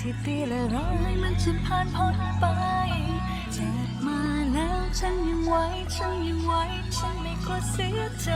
ที่ตีและรอให้มันจะผ่านพ้นไปเจ็บมาแล้วฉันยังไหวฉันยังไหวฉันไม่กลัวเสียใจ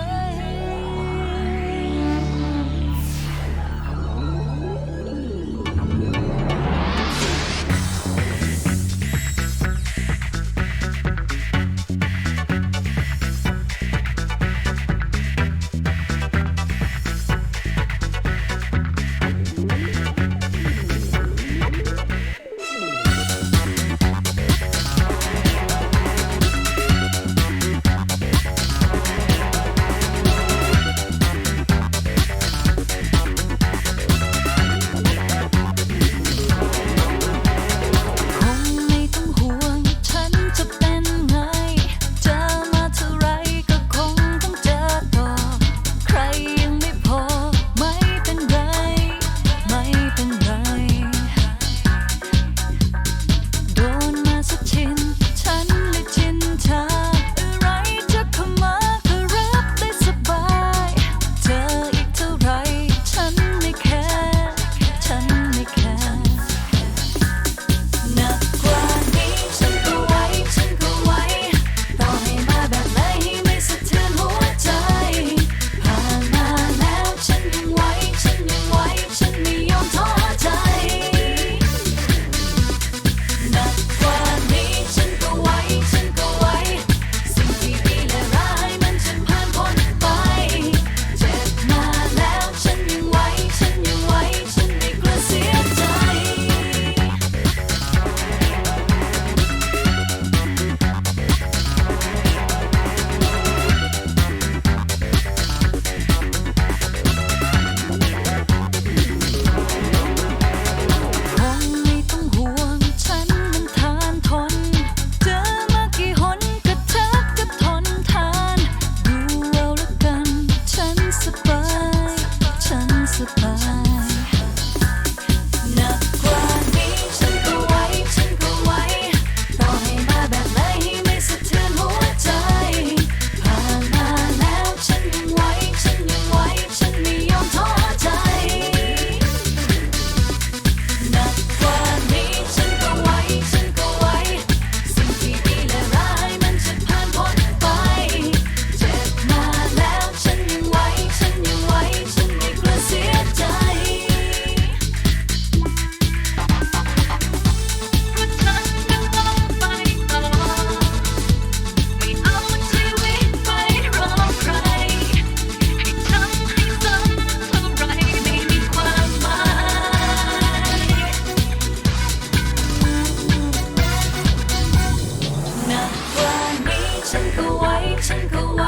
ฉันก็ไหวฉันก็ไหว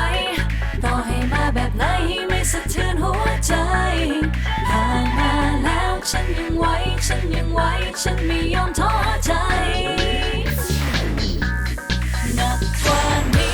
ต่อให้มาแบบไหนไม่สะเทือนหัวใจผ่านมาแล้วฉันยังไหวฉันยังไหวฉันไม่ยอมท้อใจหนักกว่านี้